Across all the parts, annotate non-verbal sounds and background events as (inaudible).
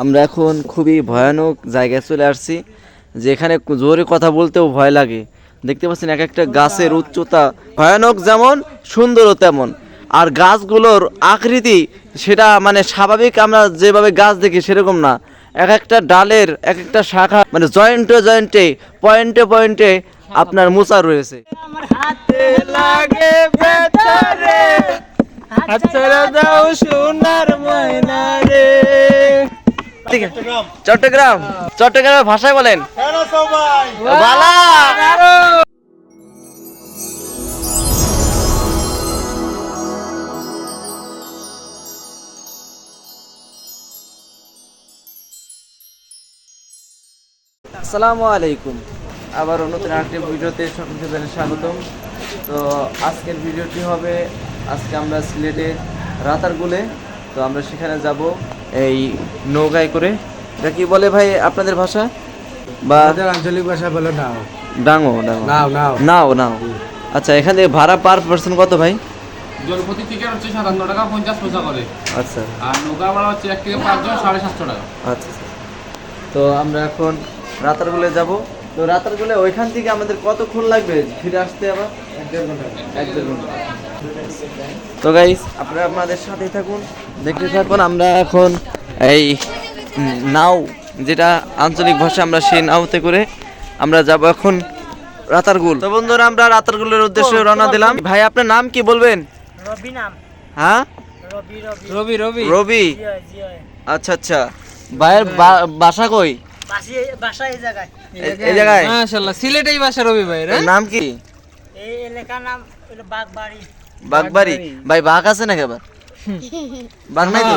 আমরা এখন খুবই ভয়ানক জায়গায় চলে আসছি, যেখানে জোরে কথা বলতেও ভয় লাগে। দেখতে পাচ্ছেন এক একটা গাছের উচ্চতা ভয়ানক যেমন, সুন্দরও তেমন। আর গাছগুলোর আকৃতি, সেটা মানে স্বাভাবিক আমরা যেভাবে গাছ দেখি সেরকম না। এক একটা ডালের এক একটা শাখা মানে জয়েন্টে জয়েন্টে পয়েন্টে পয়েন্টে আপনার মোচা রয়েছে। বেতারে দাও সোনার ময়না রে। চট্টগ্রাম। চট্টগ্রামের ভাষায় বলেন। বালা। আসসালামু আলাইকুম। আবার নতুন আরেকটি ভিডিওতে সকলকে স্বাগতম। তো আজকের ভিডিওটি হবে আজকে আমরা সিলেটে রাতারগুলে তো আমরা সেখানে যাব এই নৌকায় করে। এটা কি বলে ভাই আপনাদের ভাষা? বা আমাদের আঞ্চলিক ভাষা বলে নাও। ডাঙো ডাঙো। নাও নাও। নাও নাও। আচ্ছা এখান থেকে ভাড়া পার পার্সন কত ভাই? জলপতি টিকিট হচ্ছে সাতান্ন টাকা পঞ্চাশ পয়সা করে। আচ্ছা। আর নৌকা ভাড়া হচ্ছে এক থেকে পাঁচজন সাড়ে সাতশো টাকা। আচ্ছা আচ্ছা। তো আমরা এখন রাতারগুলে যাব। তো রাতারগুলে ওইখান থেকে আমাদের কতক্ষণ লাগবে? ফিরে আসতে আবার? এক দেড় ঘণ্টা। এক দেড় ঘণ্টা। তো গাইস আপনারা আপনাদের সাথেই থাকুন দেখতে থাকুন আমরা এখন এই নাও যেটা আঞ্চলিক ভাষা আমরা সেই নাওতে করে আমরা যাব এখন রাতারগুল। তো বন্ধুরা আমরা রাতারগুলের উদ্দেশ্যে রওনা দিলাম। ভাই আপনার নাম কি বলবেন? রবি নাম। হ্যাঁ? রবি রবি। রবি রবি। রবি? জি জি আচ্ছা আচ্ছা। ভাইয়ের বা- বাসা কই? বাসা এই জায়গায়। এ- এই জায়গায়? মাশাআল্লাহ সিলেটেই ভাষা রবি ভাই নাম কি? এই এলাকার নাম বাগবাড়ি। বাগবাড়ি? ভাই বাঘ আছে নাকি আবার? বাঘ নাই তো?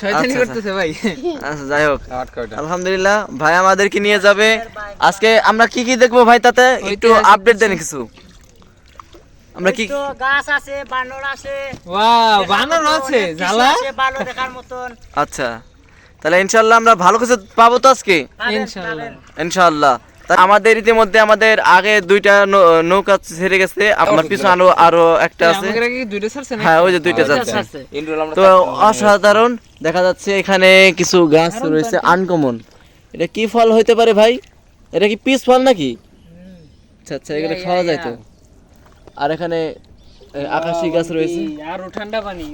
শয়তানি আচ্ছা, করতেছে ভাই। আচ্ছা যাই হোক। আলহামদুলিল্লাহ ভাই আমাদেরকে নিয়ে যাবে। আজকে আমরা কি কি দেখব ভাই তাতে? একটু আপডেট দেন কিছু। আমরা কি গাছ আছে বানর আছে। ওয়াও বানর আছে জ্বালা আছে, ভালো দেখার মতন। আচ্ছা। তাহলে ইনশাল্লাহ আমরা ভালো কিছু পাবো তো আজকে? ইনশাআল্লাহ। ইনশাআল্লাহ। আমাদের ইতিমধ্যে আমাদের আগে দুইটা নৌ- নৌকা ছেড়ে গেছে আপনার পিছনে আরও আরও একটা আছে। আমাদের কি দুইটা ছাড়ছে না হ্যাঁ ওই যে দুইটা যাচ্ছে তো অসাধারণ দেখা যাচ্ছে এখানে কিছু গাছ রয়েছে আনকমন। এটা কি ফল হইতে পারে ভাই? এটা কি পিস ফল নাকি? আচ্ছা আচ্ছা এগুলো খাওয়া যায় তো। আর এখানে আকাশি গাছ রয়েছে। আর ঠান্ডা পানি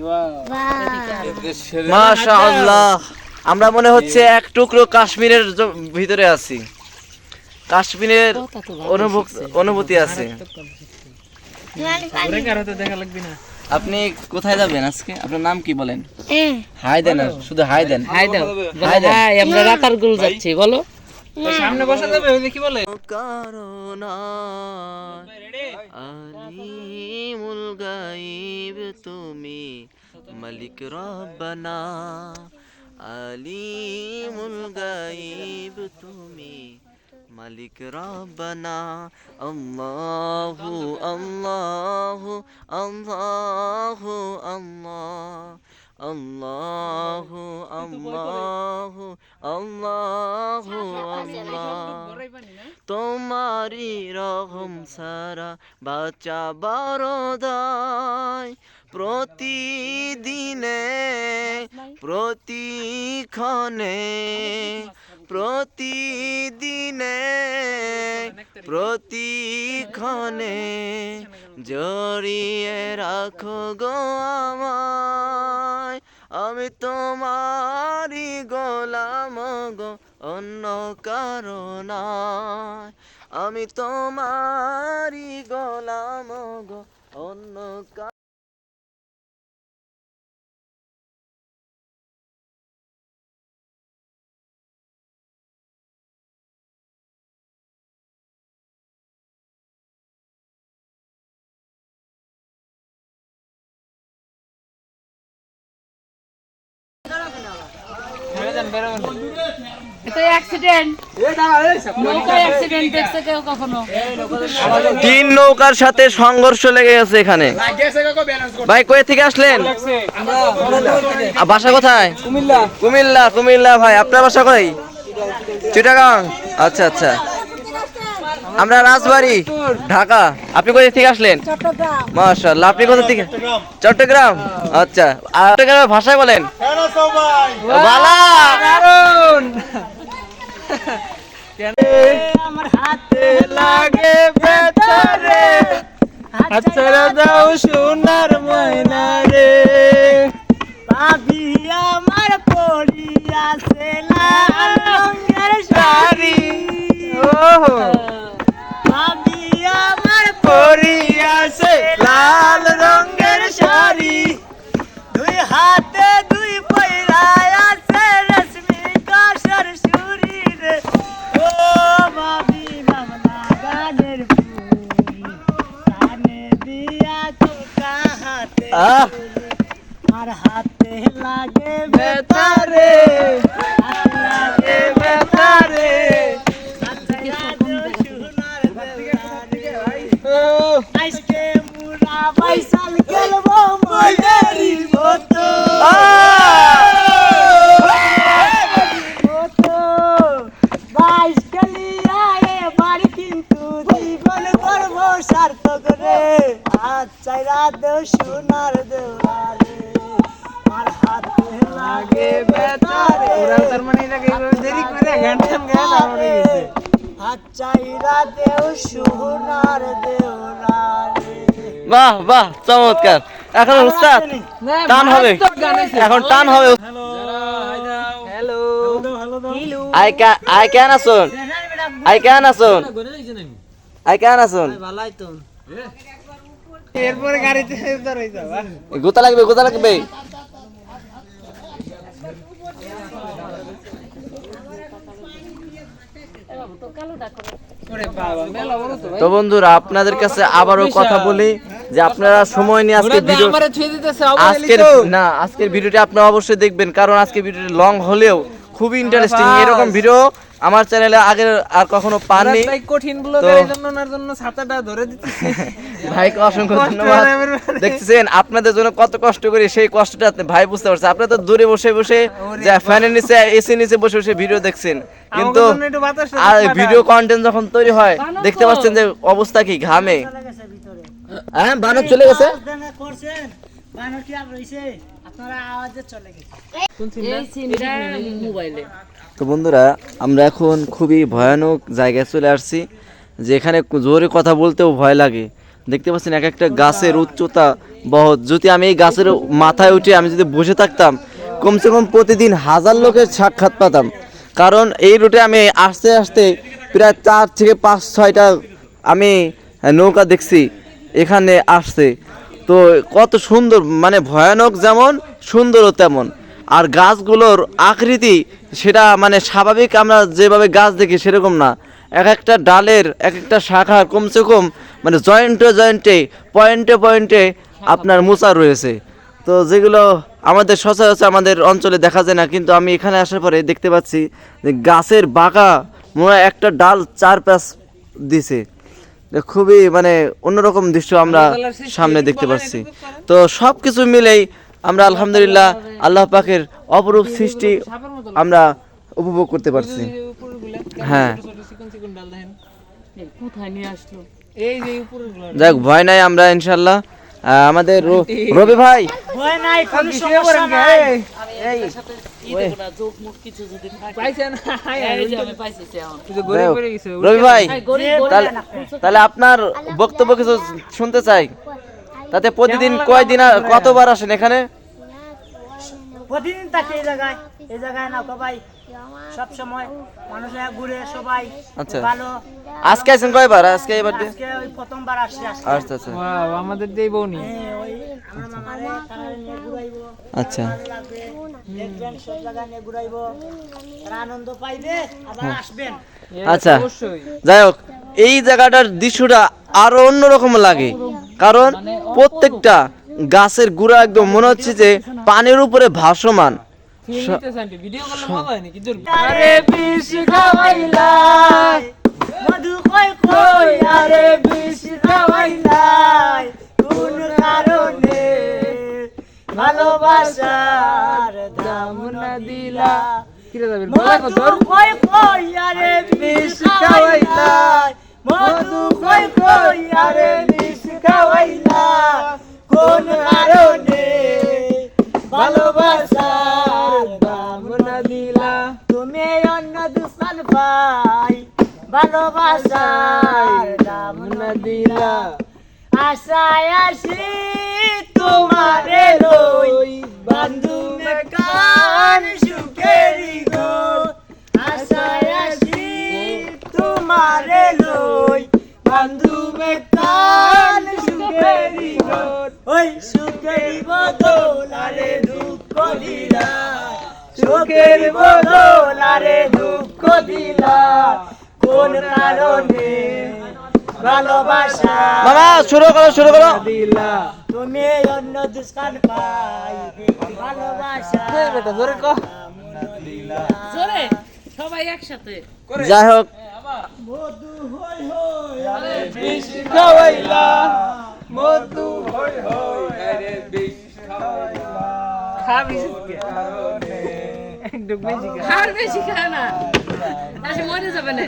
মাশাআল্লাহ। আমরা মনে হচ্ছে এক টুকরো কাশ্মীরের ভিতরে আছি। কাশ্মীরের অনুভূতি আছে। আপনি কোথায় যাবেন আজকে? আপনার নাম কি বলেন? হাই দেন শুধু হাই দেন। হাই দাও হাই দেন। আমরা রাতার গুল যাচ্ছি বলো। সামনে বসা যাবে ওই কি বলে? আলিমুল গাইব তুমি মালিক রব্বানা। আলিমুল গাইব তুমি মালিক রব্বানা। আল্লাহু আল্লাহু আল্লাহু আল্লাহ। আল্লাহু আল্লাহু আল্লাহু আল্লাহ। তোমারি রহম সারা বাচ্চা বড়দায় প্রতিদিনে, প্রতিক্ষণে প্রতিদিনে, প্রতিক্ষণে জড়িয়ে রাখো গো আমায়। আমি তোমারই গোলাম গো, অন্য কারণায় আমি তোমারই গোলাম গো, অন্য কা- তিন নৌকার সাথে সংঘর্ষ লেগে গেছে এখানে। ভাই কয়ে থেকে আসলেন? বাসা কোথায়? কুমিল্লা। কুমিল্লা কুমিল্লা ভাই, আপনার বাসা কই? চিটাগাং। আচ্ছা আচ্ছা। আমরা রাজবাড়ি ঢাকা। আপনি কোথা থেকে আসলেন? মাশাআল্লাহ আপনি কোথা থেকে? চট্টগ্রাম। আচ্ছা আর চট্টগ্রামের ভাষায় বলেন। বালা! আমার হাতে লাগে বেতারে আচ্ছা দাও সোনার ময়না রে। ভাবি আমার পড়িয়াছে লাল রঙের শাড়ি। ওহো। ফুল কানে দিয়া কোকা হাতে আর হাতে লাগে চমৎকার। এখন উস্তাদ টান হবে। এখন টান হবে hello I can I can আসুন আই ক্যান আসুন আই ক্যান আসুন ভালাই এরপরে গাড়িতে গোতা লাগবে গোতা লাগবে। ওরে বাবা মেলা বড় তো ভাই। তো বন্ধুরা আপনাদের কাছে আবারও কথা বলি। যে আপনারা সময় নিয়ে আজকে ভিডিও আজকের না আজকের ভিডিওটি আপনারা অবশ্যই দেখবেন কারণ আজকের ভিডিওটি লং হলেও খুবই ইন্টারেস্টিং এরকম ভিডিও আমার চ্যানেলে আগে আর কখনো পাননি। কঠিন ব্লগের জন্য ওনার জন্য ছাতাটা ধরে দিতেছে। (laughs) ভাইকে অসংখ্য ধন্যবাদ। দেখতেছেন আপনাদের জন্য কত কষ্ট করি সেই কষ্টটা আপনি ভাই বুঝতে পারছেন। আপনারা তো দূরে বসে বসে যা ফ্যানের নিচে এসি নিচে বসে বসে ভিডিও দেখছেন। কিন্তু আর ভিডিও কন্টেন্ট যখন তৈরি হয় দেখতে পাচ্ছেন যে অবস্থা কি ঘামে। হ্যাঁ বানর চলে গেছে। করছেন বানর কি আর রইছে? আপনারা আওয়াজে চলে গেছে। তো বন্ধুরা আমরা এখন খুবই ভয়ানক জায়গায় চলে আসছি যেখানে জোরে কথা বলতেও ভয় লাগে। দেখতে পাচ্ছেন এক একটা গাছের উচ্চতা বহুত যদি আমি এই গাছের মাথায় উঠে আমি যদি বসে থাকতাম কমসে কম প্রতিদিন হাজার লোকের সাক্ষাৎ পাতাম। কারণ এই রুটে আমি আসতে আসতে প্রায় চার থেকে পাঁচ ছয়টা আমি নৌকা দেখছি। এখানে আসছে। তো কত সুন্দর মানে ভয়ানক যেমন, সুন্দরও তেমন। আর গাছগুলোর আকৃতি, সেটা মানে স্বাভাবিক আমরা যেভাবে গাছ দেখি সেরকম না। এক একটা ডালের এক একটা শাখার কমসে কম মানে জয়েন্টে জয়েন্টে, পয়েন্টে পয়েন্টে আপনার মোচা রয়েছে। তো যেগুলো আমাদের সচরাচর আমাদের অঞ্চলে দেখা যায় না, কিন্তু আমি এখানে আসার পরে দেখতে পাচ্ছি যে গাছের বাঁকা মনে একটা ডাল চার পাঁচ দিছে। খুবই মানে অন্যরকম দৃশ্য আমরা সামনে দেখতে পাচ্ছি। তো সব কিছু মিলেই আমরা আলহামদুলিল্লাহ আল্লাহ পাকের অপরূপ সৃষ্টি আমরা উপভোগ করতে পারছি। হ্যাঁ। যাক ভয় নাই আমরা ইনশাল্লাহ আমাদের রবি ভাই। ভয় নাই রবি ভাই তাহলে আপনার বক্তব্য কিছু শুনতে চাই। তাতে প্রতিদিন কয়দিন আর কতবার আসেন এখানে? প্রতিদিন থাকে এই জায়গায় এই জায়গায় না ভাই সব সময় মানুষরা ঘুরে সবাই আচ্ছা। ভালো। আজকে আছেন কয়বার? আজকে এবার আজকে ওই প্রথমবার আসছে আচ্ছা আচ্ছা। ওয়াও আমাদের দেই বউনি হ্যাঁ, আচ্ছা। দেখবেন সব জায়গায় নিয়ে ঘুরাইবো। আনন্দ পাইবে আবার আসবেন। আচ্ছা। যাই হোক এই জায়গাটার দৃশ্যটা আরও অন্যরকম লাগে। কারণ প্রত্যেকটা গাছের গুড়া একদম মনে হচ্ছে যে পানির উপরে ভাসমান। ভিডিও করলে মজা হয় নাকি আরে বিষ খাওয়াইলাই মধু কই কই আরে বিষ খাওয়াইলাই কোন কারণে ভালোবাসার দাম না দিলা কিরে যাবে বলা কত মধু কই কই আরে বিষ মধু কই কই আরে বিষ খাওয়াইলা কোন কারণে ভালোবাসার পাই ভালোবাসার দাম না দিলা। আশায় আসি তোমারে লই বান্ধুমে কান সুখেরি গো। আশায় আসি তোমারে লই বান্ধুমে কান সুখেরি গো। ওই সুখেরি বদল দুঃখ দিলা। সুখের বদল আরে দুঃখ দিলা। কোন কারণে ভালোবাসা মামা শুরু করো শুরু করো। দিলা? তুমি অন্য দুষ্কান পাই ভালোবাসা জোরে সবাই একসাথে। যাই হোক। মধু হই হই খাওয়াইলা। আর বেশি খায় না। আসে মরে যাবে না।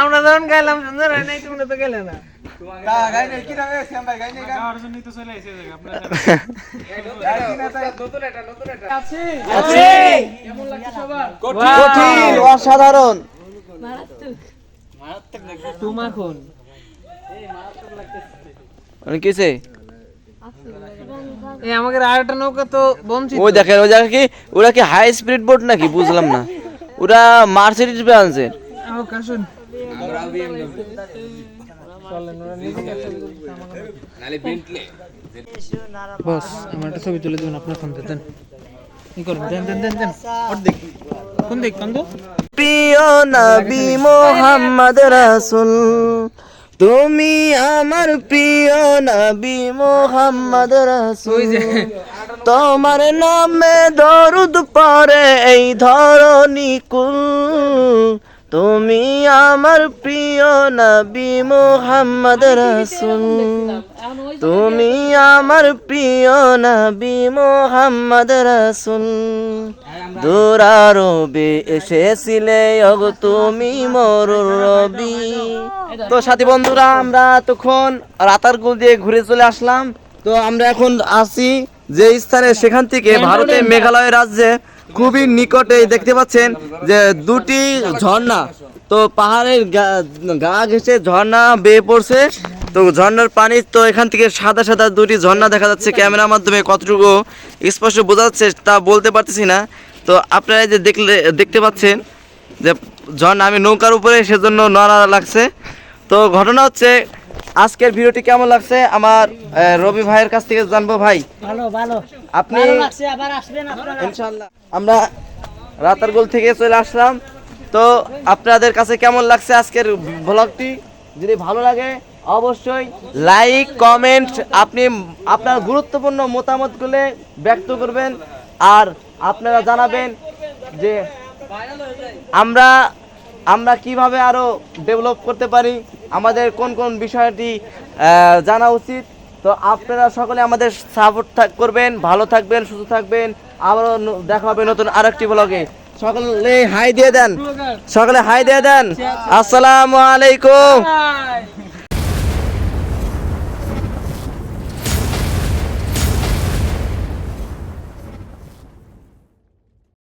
আমরা যখন গাইলাম সুন্দর হয় নাই তোমরা তো গেলে না। অসাধারণ। মারাত্মক। তোমার কোন? মানে কিসে এই আমাদের আরেকটা নৌকা তো বঞ্চিত ওই দেখেন ওই জায়গা কি? ওরা কি হাই স্পিড বোট নাকি? বুঝলাম না। ওরা মার্সিডিজ ব্রাঞ্চের আও কাশুন বস আমার একটা ছবি তুলে দেবেন আপনার ফোন দেন। ই করুন দেন দেন দেন দেন। অর্ধেক কোন দিক কোন প্রিয় নবী মোহাম্মদ রাসূল তুমি আমার প্রিয় নবী মোহাম্মদ রাসূল। তোমার নামে দরুদ পরে এই ধরনী কুল। তুমি আমার প্রিয় নবী মোহাম্মদ রাসূল। তুমি আমার প্রিয় নবী মোহাম্মদ রাসূল। দুরারবে এসেছিলে অগ তুমি মরুর রবি। তো সাথী বন্ধুরা আমরা তখন রাতার রাতারগুল দিয়ে ঘুরে চলে আসলাম। তো আমরা এখন আসি যে স্থানে সেখান থেকে ভারতের মেঘালয় রাজ্যে। খুবই নিকটে দেখতে পাচ্ছেন যে দুটি ঝর্ণা। তো পাহাড়ের গা- ঘেসে ঝর্ণা বেয়ে পড়ছে। তো ঝর্ণার পানি তো এখান থেকে সাদা সাদা দুটি ঝর্ণা দেখা যাচ্ছে ক্যামেরার মাধ্যমে। কতটুকু স্পষ্ট বোঝা যাচ্ছে তা বলতে পারতেছি না। তো আপনারা যে দেখলে, দেখতে পাচ্ছেন যে ঝর্ণা, আমি নৌকার উপরে সেজন্য নড়া লাগছে। তো ঘটনা হচ্ছে আজকের ভিডিওটি কেমন লাগছে? আমার রবি ভাইয়ের কাছ থেকে জানব ভাই। ভালো ভালো। আপনি আবার আসবেন ইনশাআল্লাহ। আমরা রাতারগোল থেকে চলে আসলাম। তো আপনাদের কাছে কেমন লাগছে আজকের ব্লগটি? যদি ভালো লাগে অবশ্যই লাইক কমেন্ট আপনি আপনার গুরুত্বপূর্ণ মতামতগুলো ব্যক্ত করবেন। আর আপনারা জানাবেন যে আমরা আমরা কীভাবে আরও ডেভেলপ করতে পারি আমাদের কোন কোন বিষয়টি আহ, জানা উচিত। তো আপনারা সকলে আমাদের সাপোর্ট করবেন ভালো থাকবেন সুস্থ থাকবেন। আবারও দেখা হবে নতুন আরেকটি ব্লগে সকলে হাই দিয়ে দেন। সকলে হাই দিয়ে দেন। আসসালামু আলাইকুম.